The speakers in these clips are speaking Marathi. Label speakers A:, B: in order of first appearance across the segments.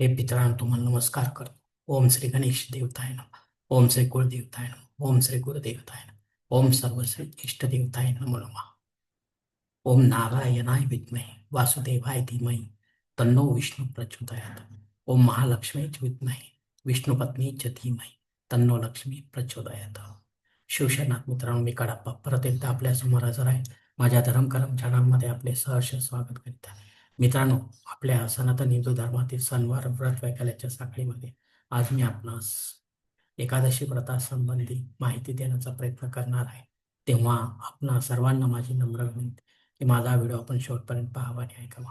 A: हे पितरांनो तुम्हाला नमस्कार करतो. ओम श्री गणेश देवताय नम. ओम श्री कुलदेवताय नम. ओम श्री गुरुदेवताय नम. ओम सर्व श्री देवताय नमो नमः. ओम नारायणाय विद्महे. वासुदेवाय धीमहि. तन्नो विष्णू प्रचोदयात. ओम महालक्ष्मी च विद्महे. विष्णुपत्नी च धीमहि. तन्नो लक्ष्मी प्रचोदयात. शिवशनाथ मित्रांनो मी कडाप्पा परत एकदा आपल्यासमोर हजर आहे. माझ्या धर्म चॅनलमध्ये आपले सहर्ष स्वागत करीत आहे. मित्रांनो आपल्या सनातन हिंदू धर्मातील सणवार व्रत वैकल्याच्या साखळीमध्ये आज मी आपणास एकादशी व्रतासंबंधी माहिती देण्याचा प्रयत्न करणार आहे. तेव्हा आपणा सर्वांना माझी नम्र विनंती की माझा व्हिडिओ आपण शेवटपर्यंत पाहावा आणि ऐकावा.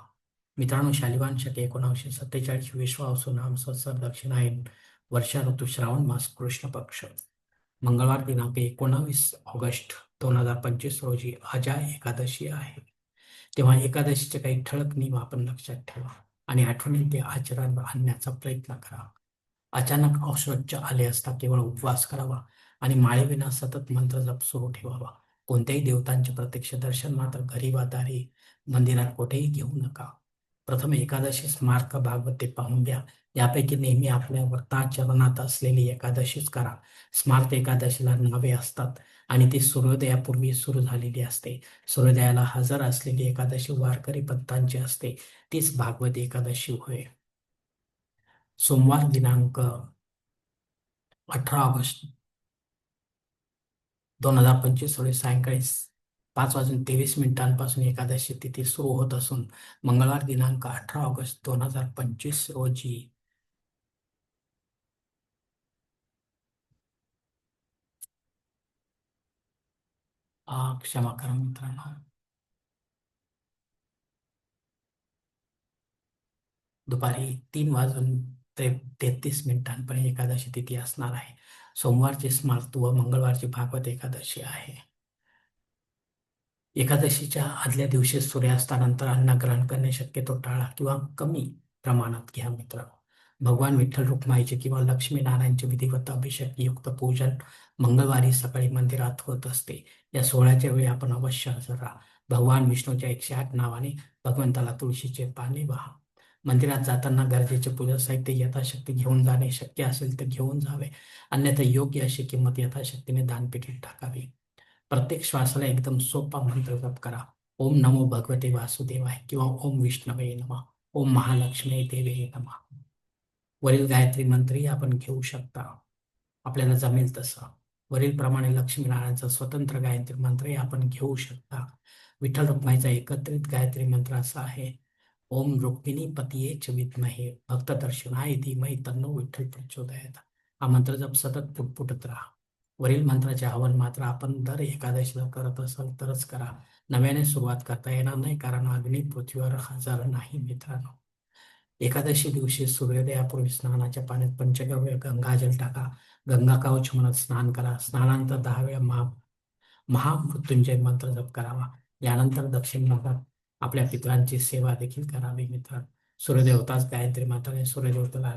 A: मित्रांनो शालिवान शके एकोणावीसशे सत्तेचाळीस असून नाम संवत्सर दक्षिणायन वर्षा ऋतू श्रावण मास कृष्ण पक्ष. मंगळवार दिनांक एकोणावीस ऑगस्ट दोन हजार पंचवीस रोजी अजा एकादशी आहे. तेव्हा एकादशीचे काही ठळक नियम आपण लक्षात ठेवा आणि आठवणीत ते आचरण आणण्याचा प्रयत्न करा. अचानक अस्वच्छ आले असता केवळ उपवास करावा आणि माळेविना सतत मंत्र जप सुरू ठेवावा. कोणत्याही देवतांचे प्रत्यक्ष दर्शन मात्र घरी वा दारी मंदिरात कुठेही घेऊ नका. प्रथम एकादशी स्मारक भागवते पाहून घ्या. यापैकी नेहमी आपल्या व्रताचरणात असलेली एकादशीच करा. स्मार्त एकादशीला नावे असतात आणि ती सूर्योदयापूर्वी सुरू झालेली असते. सूर्योदयाला हजर असलेली एकादशी वारकरी पंथांची असते. तीच भागवत एकादशी होय. सोमवार दिनांक अठरा ऑगस्ट दोन हजार पंचवीस रोजी सायंकाळी पाच वाजून तेवीस मिनिटांपासून एकादशी तिथी सुरू होत असून मंगळवार दिनांक अठरा ऑगस्ट दोन हजार पंचवीस रोजी. आ, क्षमा करा मित्रांनो. दुपारी तीन वाजून ते तेहतीस मिनिटांपर्यंत एकादशी तिथी असणार आहे. सोमवारची स्मार्त व मंगळवारची भागवत एकादशी आहे. एकादशीच्या आदल्या दिवशी सूर्यास्तानंतर अन्न ग्रहण करणे शक्यतो टाळा किंवा कमी प्रमाणात घ्या मित्र भगवान विठ्ठल रुक्माईचे किंवा लक्ष्मीनारायणचे विधिवत अभिषेक युक्त पूजन मंगळवारी सकाळी मंदिरात होत असते. या सोहळ्याच्या वेळी आपण अवश्य हजर राहा. भगवान विष्णूच्या एकशे आठ नावाने भगवंताला तुळशीचे पाणी वाहा. मंदिरात जाताना गरजेचे पूजा साहित्य यथाशक्ती घेऊन जाणे शक्य असेल तर घेऊन जावे. अन्यथा योग्य अशी किंमत यथाशक्तीने दानपेटीत टाकावी. प्रत्येक श्वासाला एकदम सोपा मंत्र जप करा. ओम नमो भगवते वासुदेवाय किंवा ओम विष्णवे नमा. ओम महालक्ष्मी देवे नमा. वरील गायत्री मंत्रही आपण घेऊ शकता. आपल्याला जमेल तसं. वरील प्रमाणे स्वतंत्र गायत्री मंत्रही आपण घेऊ शकता. विठ्ठल रुक्माईचा एकत्रित गायत्री मंत्र असा आहे. ओम रुक्मिणी पतीये च विद्महे. भक्त दर्शनाय धीमहि तन्नो विठ्ठल प्रचोदयात. हा मंत्र जप सतत पुटपुटत राहा. वरील मंत्राचे हवन मात्र आपण दर एकादशीला करत असाल तरच करा. नव्याने सुरुवात करता येणार नाही कारण अग्नी पृथ्वीवर हजार नाही मित्रांनो. एकादशी दिवशी सूर्योदयापूर्वी स्नानाच्या पाण्यात पंचगव्य गंगाजल टाका. गंगा कवच म्हणत स्नान करा. स्नानानंतर दहा वेळा महा महामृत्युंजय मंत्र जप करावा. यानंतर दक्षिण भागात आपल्या पितरांची सेवा देखील करावी मित्र सूर्यदेवताच गायत्री माताने सूर्यदेवताला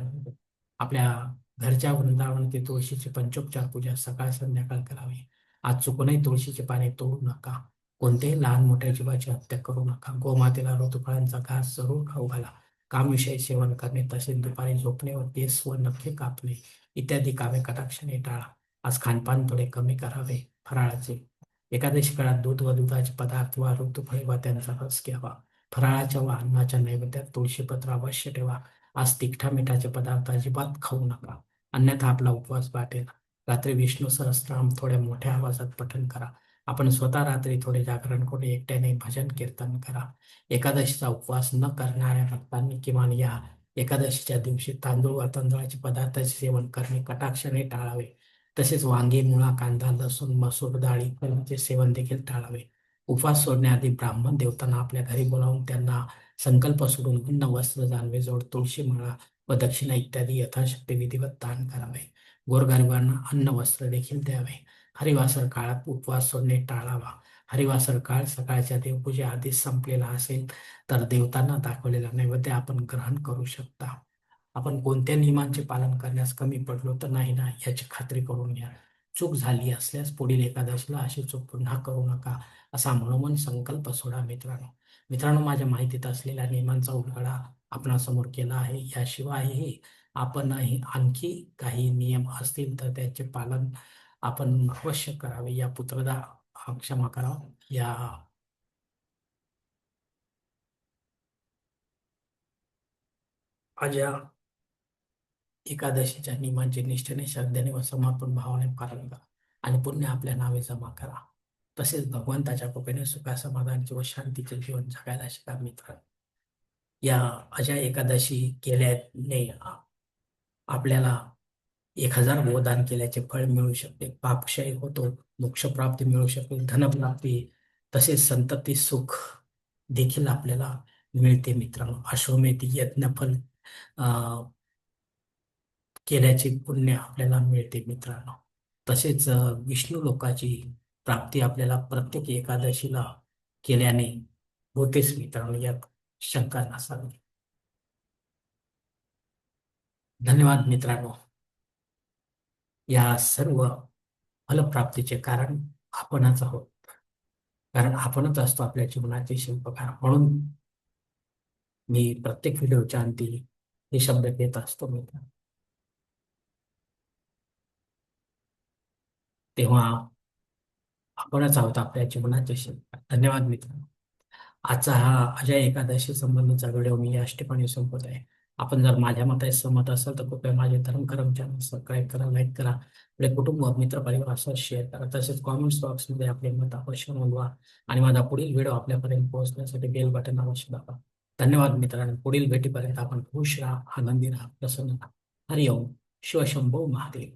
A: आपल्या घरच्या वृंदावन ते तुळशीची पंचोपचार पूजा सकाळ संध्याकाळ करावी. आज चुकूनही तुळशीचे पाने तोडू नका. कोणत्याही लहान मोठ्या जीवाची हत्या करू नका. गोमातेला ऋतुफळांचा घास जरूर खाऊ घाला. कामविषयी सेवन करणे तसेच दुपारी झोपणे व केस व नखे कापणे इत्यादी कामे कटाक्षाने टाळा. आज खानपान थोडे कमी करावे फराळाचे. एकादशी काळात दूध व दुधाचे पदार्थ वा ऋतुफळे व त्यांचा रस घ्यावा. फराळाच्या व अन्नाच्या नैवेद्यात तुळशीपत्र अवश्य ठेवा. आज तिखटा मिठाचे पदार्थ अजिबात खाऊ नका. अन्यथा आपला उपवास वाटेल. रात्री विष्णू सहस्त्रनाम थोड्या मोठ्या आवाजात पठण करा. आपण स्वतः रात्री थोडे जागरण करून एकट्याने भजन कीर्तन करा. एकादशीचा उपवास न करणाऱ्या भक्तांनी किमान या एकादशीच्या दिवशी तांदूळ व तांदळाचे पदार्थाचे सेवन करणे कटाक्षाने टाळावे. तसेच वांगे मुळा कांदा लसूण मसूर डाळी फळांचे सेवन देखील टाळावे. उपवास सोडण्याआधी ब्राह्मण देवतांना आपल्या घरी बोलावून त्यांना संकल्प सोडून अन्न वस्त्र जानवे जोड तुळशी माळा व दक्षिणा इत्यादी यथाशक्ती विधिवत दान करावे. गोरगरिबांना अन्न वस्त्र देखील द्यावे. हरिवासर काळात उपवास सोडणे टाळावा. हरिवासर काळ सकाळच्या देवपूजे आधीच संपलेला असेल तर देवतांना दाखवलेला नैवेद्य आपण ग्रहण करू शकता. आपण कोणत्या नियमांचे पालन करण्यास कमी पडलो तर नाही ना याची खात्री करून घ्या. चूक झाली असल्यास पुढील एकादशीला अशी चूक पुन्हा करू नका असा मनोमन संकल्प सोडा मित्रांनो. मित्रांनो माझ्या माहितीत असलेल्या नियमांचा उलगडा आपणासमोर केला आहे. याशिवायही आपण आणखी काही नियम असतील तर त्याचे पालन आपण अवश्य करावे. या पुत्रदा क्षमा करा. या माझ्या एकादशीच्या नियमांचे निष्ठेने श्रद्धेने व समर्पण भावाने पालन करा आणि पुण्य आपल्या नावे जमा करा. तसेच भगवंताच्या कृपेने सुखा समाधान व शांतीचे जीवन जगायला शिका मित्र या अशा एकादशी केल्याने आपल्याला एक हजार गोदान केल्याचे फळ मिळू शकते. पापक्षय होतो मोक्षप्राप्ती मिळू शकते धनप्राप्ती तसेच संतती सुख देखील आपल्याला मिळते मित्रांनो. अश्वमेधी यज्ञफल केल्याचे पुण्य आपल्याला मिळते मित्रांनो. तसेच विष्णू लोकाची प्राप्ती आपल्याला प्रत्येक एकादशीला केल्याने होतेच मित्रांनो यात शंका नसावी. धन्यवाद मित्रांनो. या सर्व फलप्राप्तीचे कारण आपणच आहोत. कारण आपणच असतो आपल्या जीवनाचे शिल्पकार. म्हणून मी प्रत्येक व्हिडिओच्या अंती हे शब्द घेत असतो मित्र तेव्हा आपणच आहोत आपल्या जीवनाचे शिल्पात धन्यवाद मित्र आजचा हा अजय एकादशी संबंधीचा व्हिडिओ मी याच ठिकाणी संपत आहे. आपण जर माझ्या मताशी सहमत असाल तर कृपया माझे धर्म चॅनल सबस्क्राईब करा लाईक करा आपले कुटुंब मित्र परिवार असं शेअर करा. तसेच कॉमेंट्स बॉक्समध्ये आपले मत अवश्य नोंदवा आणि माझा पुढील व्हिडिओ आपल्यापर्यंत पोहोचण्यासाठी बेल बटन अवश्य दाबा. धन्यवाद मित्रांनो. पुढील भेटीपर्यंत आपण खुश राहा आनंदी राहा प्रसन्न राहा. हरिओम. शिवशंभो महादेव.